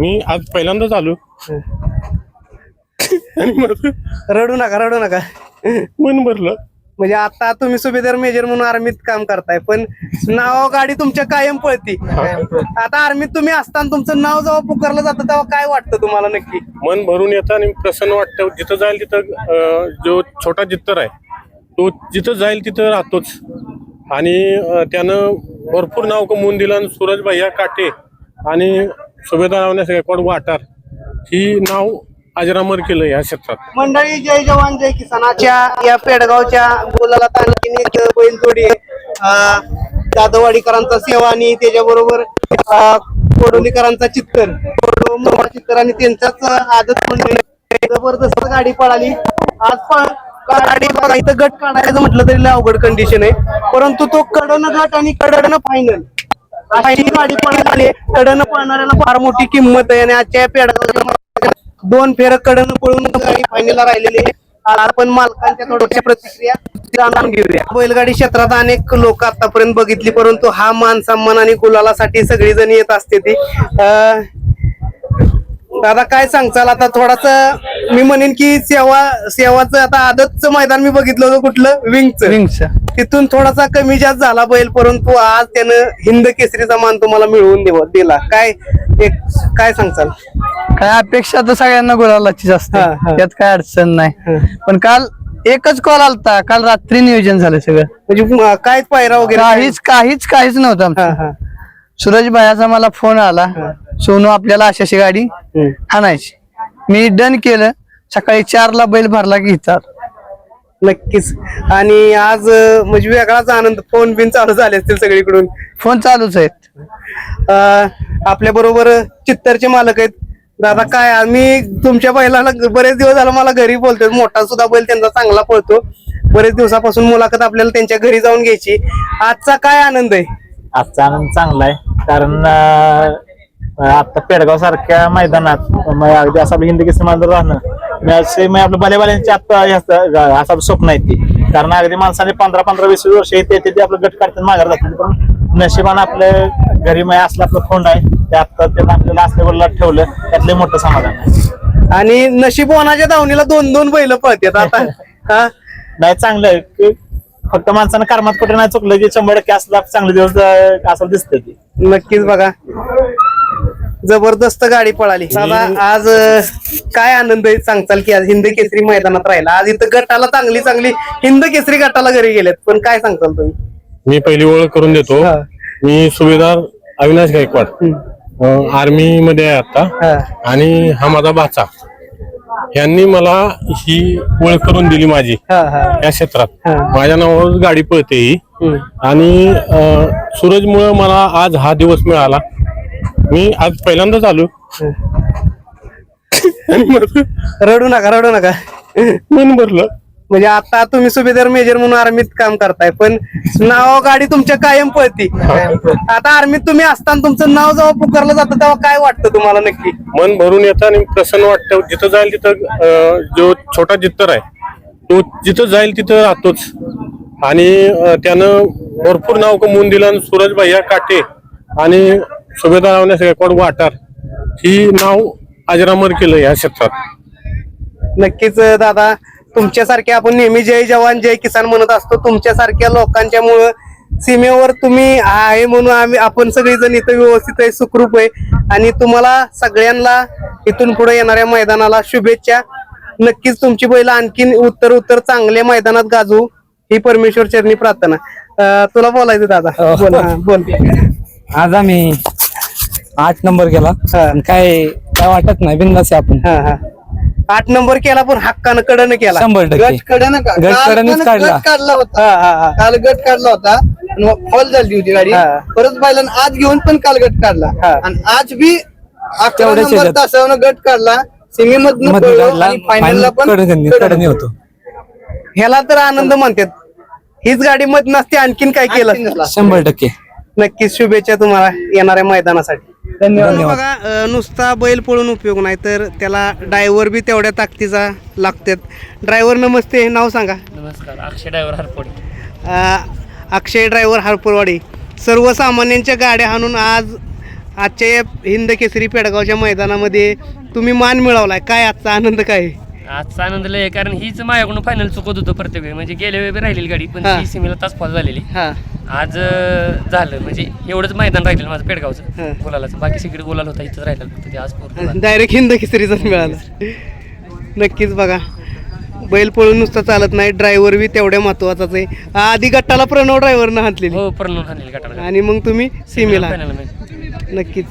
मी आज पहिल्यांदाच आलो. आणि माझं रडू नका रडू नका. मन भरलं. म्हणजे आता तुम्ही सुभेदार मेजर म्हणून आर्मीत काम करताय पण नाव गाडी तुमच्या कायम पळती. आता आर्मीत तुम्ही असताना तुमचं नाव जेव्हा पुकारलं जातं तेव्हा काय वाटतं तुम्हाला नक्की? मन भरून येतं आणि प्रसन्न वाटतं. जिथं जाईल तिथं जो छोटा जित्तर आहे तो जिथं जाईल तिथं राहतोच. आणि त्यानं भरपूर नाव कमवून दिलं आणि सूरज भैया काटे आणि सुभेदार अविनाश रेकॉर्ड वाटार ही नाव अजरामर केलं या क्षेत्रात. मंडळी जय जवान जय किसानाच्या. या पेडगावच्या बोलाला आणखीन एक बैलजोडी आहे जाधववाडीकरांचा सेवा आणि त्याच्याबरोबर कोडोलीकरांचा चित्तर. कोडो मोठा चित्तर आणि त्यांचाच आदत म्हणजे जबरदस्त गाडी पळाली. आज पण गाडी बघा इथं गट काढायचं म्हटलं तरी अवघड कंडिशन आहे. परंतु तो कडनं गट आणि कडनं फायनल अशी गाडी पळायला आली कडन पळणाऱ्याला फार मोठी किंमत आहे आणि आजच्या या दोन फेर कडन पळून गाडी फायनलला राहिलेली आपण मालकांच्या थोड्याशा प्रतिक्रिया जाणून घेऊया. बैलगाडी क्षेत्रात अनेक लोक आतापर्यंत बघितली परंतु हा मान सन्मान आणि कुलालासाठी सगळी जण येत असते ती. दादा काय सांगचाल आता थोडासा मी म्हणेन की सेवा सेवाचं आता आदतचं मैदान मी बघितलं होतं कुठलं? विंगचं. विंग्स तिथून थोडासा कमी जास्त झाला बैल परंतु आज त्यानं हिंद केसरीचा मान तुम्हाला मिळवून दिला. काय एक काय सांगचाल काय अपेक्षा तर सगळ्यांना हा, हा. त्यात काय अडचण नाही. पण काल एकच कॉल आलता. काल रात्री नियोजन झालं सगळं. म्हणजे अं, कायच पायरा वगैरे काहीच काहीच काहीच नव्हतं सूरज भायाचा मला फोन आला. सोनू आपल्याला अशी अशी गाडी. आणायची. मी डन केलं. सकाळी चारला बैल भरला इथं नक्कीच. आणि आज अं, म्हणजे वेगळाच आनंद फोन बिन चालू झाले असतील सगळीकडून. फोन चालूच आहेत. आपल्या बरोबर चित्तरचे मालक आहेत. दादा काय आम्ही तुमच्या बैलाला बरेच दिवस झाला मला घरी बोलतोय. मोठा सुद्धा बैल त्यांचा चांगला पळतो. बरेच दिवसापासून मुलाखत आपल्याला त्यांच्या घरी जाऊन घ्यायची. आजचा काय आनंद आहे? आजचा आनंद चांगला आहे. कारण अं, आता पेडगाव सारख्या मैदानात म अगदी असं आपलं हिंदी मैदान राहणं मी आपलं बलेबाल्यांची आता असं स्वप्न आहे ती कारण अगदी माणसाने पंधरा पंधरा वीस वर्ष येते ते आपलं गट काढतात माघार जातात पण नशिबानं आपलं घरी मै असलं आपलं खोंड आहे ते आता त्यानं आपल्याला असल्या ठेवलं त्यातले मोठं समाधान आहे. आणि नशीबवानाच्या धावणीला दोन दोन बैल पळतात आता. नाही चांगलं आहे की फक्त माणसानं कर्मात कुठे नाही चुकलं की शंभर टक्के असला चांगले दिवस असं दिसतं ती नक्कीच बघा. जबरदस्त गाडी पळाली. दादा आज काय आनंद आहे सांगताल की आज हिंद केसरी मैदानात राहिला. आज इथं गटाला चांगली चांगली हिंद केसरी गटाला घरी गेलेत. पण काय सांगताल तुम्ही? मी पहिली ओळख करून देतो. हा. मी सुभेदार अविनाश गायकवाड. आर्मी मध्ये आहे आता. आणि हा माझा भाचा यांनी मला ही ओळख करून दिली माझी. हा हा. या क्षेत्रात. हा. माझ्या नावावर गाडी पळते ही. हम्म. आणि सूरजमुळे मला आज हा दिवस मिळाला. मी आज पहिल्यांदाच आलो. आणि रडू नका रडू नका. मन भरलं म्हणजे आता तुम्ही सुभेदार मेजर म्हणून आर्मीत काम करताय पण नाव गाडी तुमच्या कायम पळती. आता आर्मीत तुम्ही असताना तुमचं नाव जेव्हा पुकारलं जातं तेव्हा काय वाटतं तुम्हाला नक्की? मन भरून येतं आणि प्रसन्न वाटतं. जिथं जाईल तिथं अं, जो छोटा जित्तर आहे तो जिथं जाईल तिथं राहतोच. आणि अं, त्यानं भरपूर नाव कमवून दिलं आणि सूरज भैया काटे आणि सुभेदार अविनाश गायकवाड वाटार ही नाव अजरामर केलं या क्षेत्रात. नक्कीच दादा. तुमच्यासारखे आपण नेहमी जय जवान जय किसान म्हणत असतो. तुमच्यासारख्या लोकांच्या मुळे सीमेवर तुम्ही आहे म्हणून आम्ही आपण सगळेजण इथं व्यवस्थित आहे सुखरूप आहे. आणि तुम्हाला सगळ्यांना इथून पुढे येणाऱ्या मैदानाला शुभेच्छा. नक्कीच तुमची बैल आणखीन उत्तर उत्तर चांगल्या मैदानात गाजवू ही परमेश्वर चरणी प्रार्थना. अं, तुला बोलायचं दादा. बोल हा, बोल. आज आम्ही आठ नंबर केला. हा. काय काय वाटत नाही बिंदास आहे आपण. हा हा. आठ नंबर केला पण हक्कानं कडनं केला. शंभर टक्के. गट कडनंच पण काढला. होता. हा हा हा. काल गट काढला होता. फॉल झाली होती गाडी. हा. परत बैलांना आज घेऊन पण काल गट काढला. हा. आणि आज बी अकरा तेवढ्याच नंबर ह्याच्यात. तासावनं गट काढला. सेमीमधनं मध्ये पळलो काढला. आणि फायनलला पण कडनी कडनं. कडनी होतो? ह्याला तर आनंद म्हणतात. हीच गाडी मत नसते आणखीन काय केलं. शंभर टक्के. नक्कीच शुभेच्छा तुम्हाला येणाऱ्या मैदानासाठी. धन्यवाद. बघा अं, नुसता बैल पळून उपयोग नाही तर त्याला ड्रायव्हर बी तेवढ्या ताकदीचा लागतात. ड्रायव्हर नमस्ते नाव सांगा. नमस्कार अक्षय ड्रायव्हर हरपोडी. अं, अक्षय ड्रायव्हर हारपूरवाडी. सर्वसामान्यांच्या गाड्या हाणून आज आजच्या या हिंद केसरी पेडगावच्या मैदानामध्ये तुम्ही मान मिळवलाय. काय आजचा आनंद काय? आहे? आजचा आनंद लय आहे, कारण हीच माझ्याकडून फायनल चुकत होतं प्रत्येक वेळी. म्हणजे गेल्या वेळी बी राहिलेली गाडी पण हा. ती सीमेला तास फॉल झालेली. हा. आज अं, झालं. म्हणजे एवढंच मैदान राहिलेलं माझं हा. पेडगावचं बोलायचं बाकी सगळी बोलायला होता इथंच राहिलं फक्त ते आज पूर्ण झालं. डायरेक्ट हिंद केसरीचाच मिळाला. नक्कीच बघा. बैल पळून नुसतं चालत नाही. ड्रायव्हर बी तेवढ्या महत्वाचाच आहे. आधी गट्टाला प्रणव ड्रायव्हरनं हातलेली हो प्रणव हाणलेली गटाला. आणि मग तुम्ही सीमेला फायनल नक्कीच.